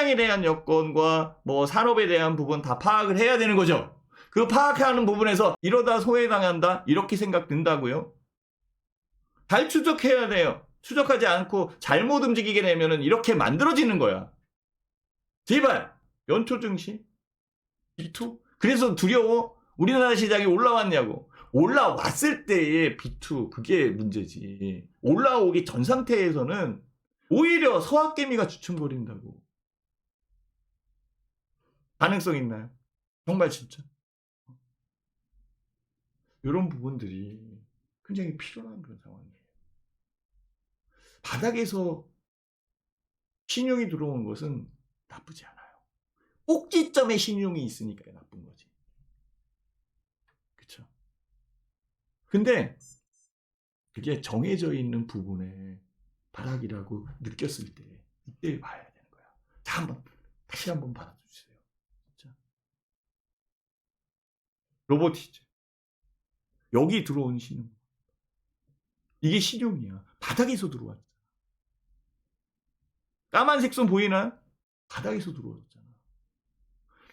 시장에 대한 여건과 뭐 산업에 대한 부분 다 파악을 해야 되는 거죠. 그 파악하는 부분에서 이러다 소외당한다 이렇게 생각된다고요? 잘 추적해야 돼요. 추적하지 않고 잘못 움직이게 되면은 이렇게 만들어지는 거야. 제발 연초 증시 B2 그래서 두려워 우리나라 시장이 올라왔냐고 올라왔을 때의 B2 그게 문제지 올라오기 전 상태에서는 오히려 서학개미가 주춤거린다고 가능성 있나요? 정말 진짜 이런 부분들이 굉장히 필요한 그런 상황이에요. 바닥에서 신용이 들어오는 것은 나쁘지 않아요. 꼭지점에 신용이 있으니까 나쁜 거지. 그쵸? 근데 그게 정해져 있는 부분에 바닥이라고 느꼈을 때 이때 봐야 되는 거야. 자, 한번 다시 한번 받아주세요. 진짜. 로보티즈. 여기 들어온 신용. 이게 신용이야. 바닥에서 들어왔잖아. 까만색 손 보이나? 바닥에서 들어왔잖아.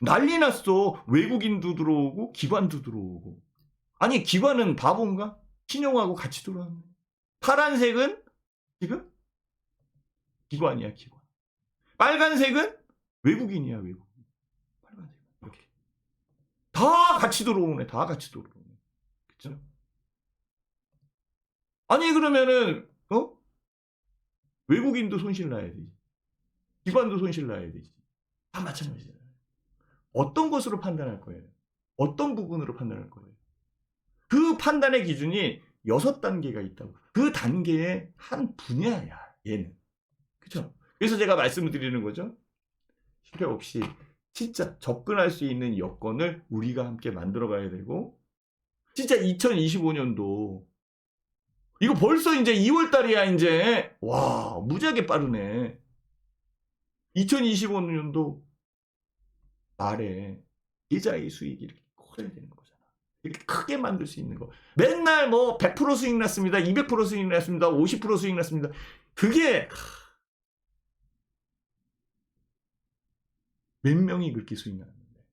난리 났어. 외국인도 들어오고 기관도 들어오고. 아니 기관은 바본가? 신용하고 같이 들어왔네. 파란색은 지금 기관이야 기관. 빨간색은 외국인이야 이렇게 다 같이 들어오네. 다 같이 들어오네. 그죠? 아니 그러면은 어 외국인도 손실 나야 되지. 기관도 손실 나야 되지. 다 마찬가지잖아요. 어떤 것으로 판단할 거예요? 어떤 부분으로 판단할 거예요? 그 판단의 기준이 여섯 단계가 있다고. 그 단계의 한 분야야, 얘는. 그죠? 그래서 제가 말씀을 드리는 거죠. 실패 없이 진짜 접근할 수 있는 여건을 우리가 함께 만들어 가야 되고, 진짜 2025년도, 이거 벌써 이제 2월 달이야, 이제. 와, 무지하게 빠르네. 2025년도 말에 이자의 수익이 이렇게 커져야 되는 거잖아. 이렇게 크게 만들 수 있는 거. 맨날 뭐 100% 수익 났습니다. 200% 수익 났습니다. 50% 수익 났습니다. 그게 몇 명이 그렇게 수익 났는데.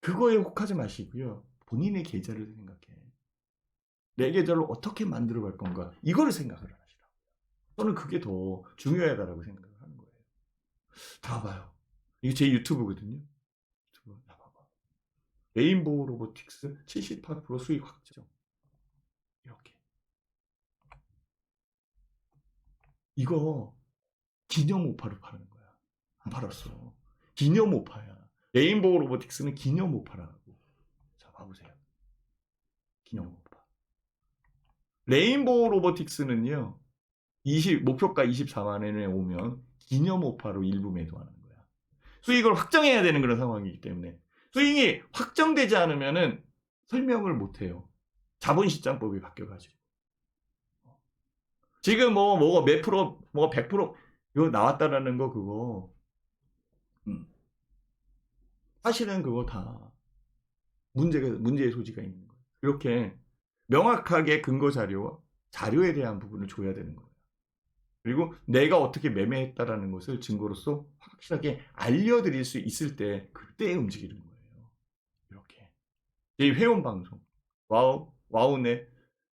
그거에 혹하지 마시고요. 본인의 계좌를 생각해. 내 계좌를 어떻게 만들어 갈 건가. 이거를 생각을 하시라고요. 저는 그게 더 중요하다라고 생각을 하는 거예요. 다 봐요. 이게 제 유튜브거든요. 유튜브 다 봐봐. 레인보우 로보틱스 78% 수익 확정. 이렇게. 이거 기념 오파로 파는 거야. 안 팔았어. 기념 오파야. 레인보우 로보틱스는 기념 오파라고. 자, 봐보세요. 기념 오파. 레인보우 로보틱스는요. 20, 목표가 24만 원에 오면 기념 오파로 일부 매도하는 거야. 수익을 확정해야 되는 그런 상황이기 때문에 수익이 확정되지 않으면은 설명을 못 해요. 자본시장법이 바뀌어가지고. 지금 뭐, 뭐가 몇 프로, 뭐100% 이거 나왔다라는 거 그거. 음. 사실은 그거 다 문제가, 문제의 소지가 있는 거예요. 이렇게 명확하게 근거 자료와 자료에 대한 부분을 줘야 되는 거예요. 그리고 내가 어떻게 매매했다라는 것을 증거로서 확실하게 알려드릴 수 있을 때 그때 움직이는 거예요. 이렇게. 이 회원 방송 와우 와우넷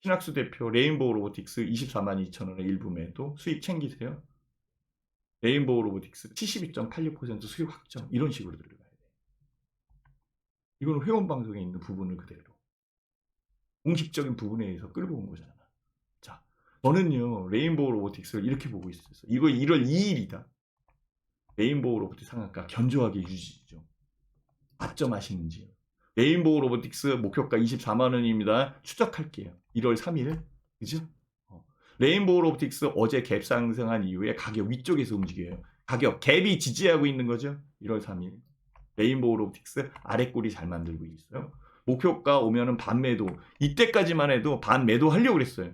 신학수 대표 레인보우 로보틱스 24만 2천 원의 일부 매도 수익 챙기세요. 레인보우 로보틱스 72.86% 수익 확정 이런 식으로 돼. 이거는 회원 방송에 있는 부분을 그대로 공식적인 부분에 의해서 끌고 온 거잖아. 자, 저는요 레인보우 로보틱스를 이렇게 보고 있었어요. 이거 1월 2일이다. 레인보우 로보틱스 상한가 견조하게 유지죠. 맞점하시는지요? 레인보우 로보틱스 목표가 24만 원입니다. 추적할게요. 1월 3일. 그죠? 어. 레인보우 로보틱스 어제 갭 상승한 이후에 가격 위쪽에서 움직여요. 가격 갭이 지지하고 있는 거죠. 1월 3일. 레인보우 로보틱스 아래 꼬리 잘 만들고 있어요. 목표가 오면은 반 매도. 이때까지만 해도 반 매도 하려고 그랬어요.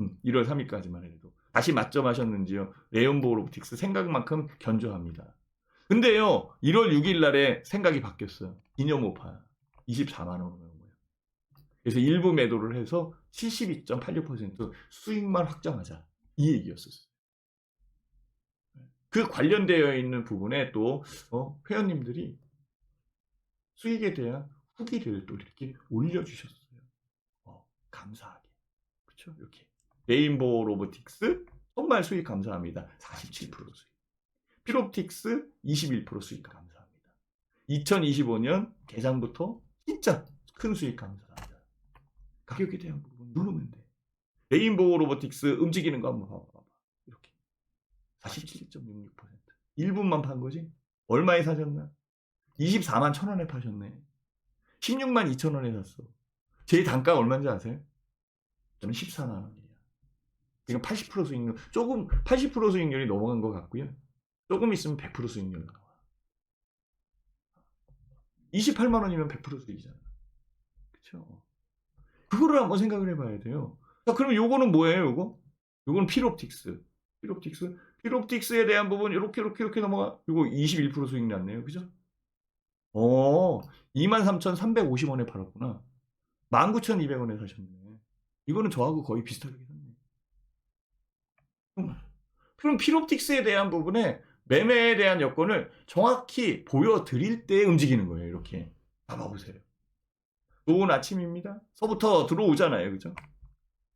음, 1월 3일까지만 해도. 다시 맞점하셨는지요? 레인보우 로보틱스 생각만큼 견조합니다. 근데요, 1월 6일 날에 생각이 바뀌었어요. 기념 오파 24만 원으로 온 거예요. 그래서 일부 매도를 해서 72.86% 수익만 확정하자. 이 얘기였었어요. 그 관련되어 있는 부분에 또 어, 회원님들이 수익에 대한 후기를 또 이렇게 올려주셨어요. 어, 감사하게. 그렇죠? 이렇게 레인보우 로보틱스 정말 수익 감사합니다. 47% 수익. 피롭틱스 21% 수익 감사합니다. 2025년 개장부터 진짜 큰 수익 감사합니다. 가격에 대한 부분 누르면 돼. 레인보우 로보틱스 움직이는 거 한번 봐봐. 이렇게 47.66% 1분만 판 거지? 얼마에 사셨나? 24만 천 원에 파셨네. 16만 2천 원에 샀어. 제 단가 얼마인지 아세요? 저는 14만 원이에요. 그러니까 80% 수익률, 조금 80% 수익률이 넘어간 것 같고요. 조금 있으면 100% 수익률 나와. 28만 원이면 100% 수익이잖아. 그렇죠? 그거를 한번 생각을 해봐야 돼요. 자, 그럼 요거는 뭐예요, 요거? 요거는 필옵틱스. 필옵틱스. 필옵틱스에 대한 부분 이렇게 이렇게 이렇게 넘어가. 요거 21% 수익 났네요. 그죠? 어, 23,350원에 팔았구나. 19,200원에 사셨네. 이거는 저하고 거의 비슷하게 샀네. 그럼 필옵틱스에 대한 부분에 매매에 대한 여건을 정확히 보여드릴 때 움직이는 거예요. 이렇게. 봐봐보세요. 좋은 아침입니다. 서부터 들어오잖아요. 그죠?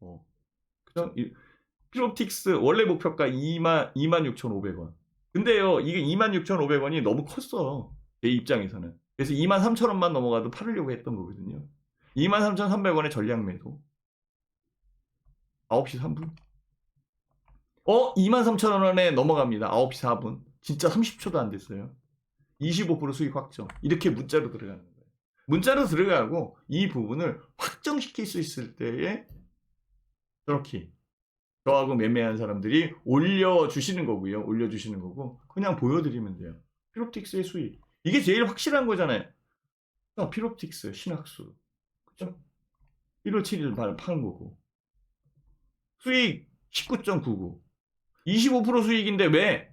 어. 그죠? 이- 필옵틱스 원래 목표가 2만, 26,500원. 근데요, 이게 26,500원이 너무 컸어. 제 입장에서는. 그래서 23,000원만 넘어가도 팔으려고 했던 거거든요. 23,300원의 전량 매도. 9시 3분. 어? 23,000원에 넘어갑니다. 9시 4분. 진짜 30초도 안 됐어요. 25% 수익 확정. 이렇게 문자로 들어가는 거예요. 문자로 들어가고 이 부분을 확정시킬 수 있을 때에 저렇게 저하고 매매한 사람들이 올려주시는 거고요. 올려주시는 거고 그냥 보여드리면 돼요. 피롭틱스의 수익. 이게 제일 확실한 거잖아요. 어, 피롭틱스 신학수. 그죠? 1월 7일 발 파는 거고. 수익 19.99. 25% 수익인데 왜?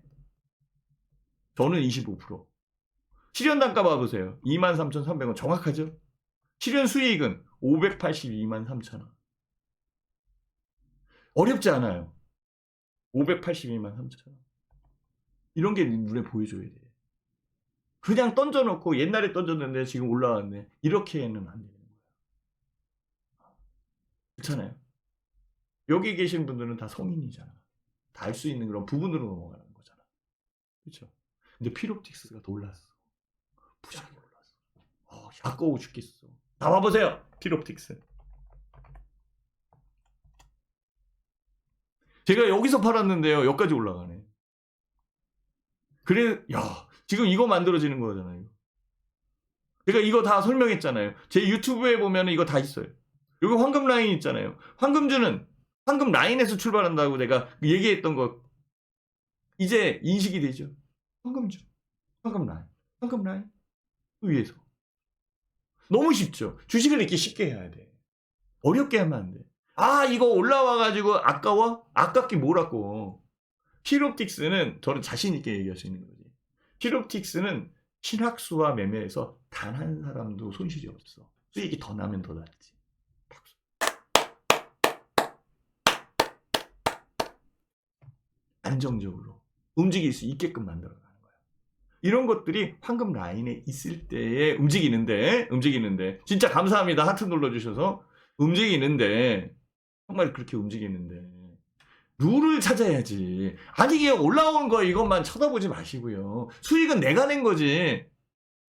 저는 25%. 실현 단가 봐보세요. 23,300원 정확하죠? 실현 수익은 582만 3천 원. 어렵지 않아요. 582만 3천 원. 이런 게 눈에 보여줘야 돼. 그냥 던져놓고 옛날에 던졌는데 지금 올라왔네. 이렇게는 안 되는 거야. 그렇잖아요. 여기 계신 분들은 다 성인이잖아. 다 알 수 있는 그런 부분으로 넘어가는 거잖아. 그렇죠? 근데 피롭틱스가 놀랐어. 부작이 놀랐어. 어, 아까워 죽겠어. 나와보세요. 피롭틱스. 제가 여기서 팔았는데요. 여기까지 올라가네. 그래, 야, 지금 이거 만들어지는 거잖아요. 제가 이거 다 설명했잖아요. 제 유튜브에 보면 이거 다 있어요. 여기 황금 라인 있잖아요. 황금주는 황금 라인에서 출발한다고 내가 얘기했던 거 이제 인식이 되죠. 황금주, 황금 라인, 황금 라인 그 위에서 너무 쉽죠. 주식을 이렇게 쉽게 해야 돼. 어렵게 하면 안 돼. 아 이거 올라와가지고 아까워? 아깝게 뭘 아까워. 키롭틱스는 저는 자신 있게 얘기할 수 있는 거지. 키롭틱스는 신학수와 매매에서 단 한 사람도 손실이 없어. 수익이 더 나면 더 낫지. 박수. 안정적으로 움직일 수 있게끔 만들어가는 거야. 이런 것들이 황금 라인에 있을 때에 움직이는데, 움직이는데, 진짜 감사합니다. 하트 눌러주셔서. 움직이는데, 정말 그렇게 움직이는데, 룰을 찾아야지. 아니, 이게 올라온 거 이것만 쳐다보지 마시고요. 수익은 내가 낸 거지.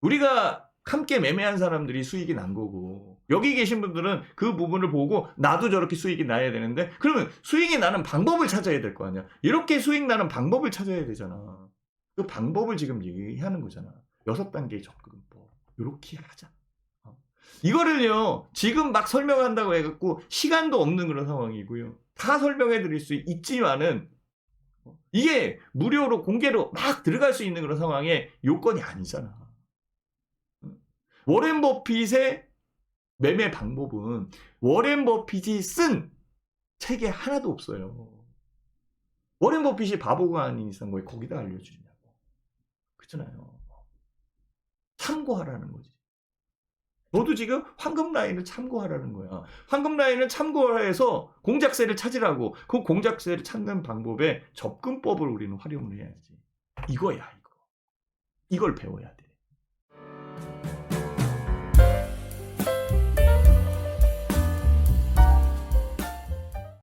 우리가 함께 매매한 사람들이 수익이 난 거고 여기 계신 분들은 그 부분을 보고 나도 저렇게 수익이 나야 되는데 그러면 수익이 나는 방법을 찾아야 될 거 아니야 이렇게 수익 나는 방법을 찾아야 되잖아 그 방법을 지금 얘기하는 거잖아 여섯 단계 접근법 이렇게 하자 어. 이거를요 지금 막 설명한다고 해갖고 시간도 없는 그런 상황이고요 다 설명해 드릴 수 있지만은 어, 이게 무료로 공개로 막 들어갈 수 있는 그런 상황에 요건이 아니잖아 워렌 버핏의 매매 방법은 워렌 버핏이 쓴 책에 하나도 없어요. 워렌 버핏이 바보가 아닌 이상 왜 거기다 알려주냐고. 그렇잖아요. 참고하라는 거지. 너도 지금 황금 라인을 참고하라는 거야. 황금 라인을 참고해서 공작세를 찾으라고 그 공작세를 찾는 방법의 접근법을 우리는 활용을 해야지. 이거야 이거. 이걸 배워야 돼.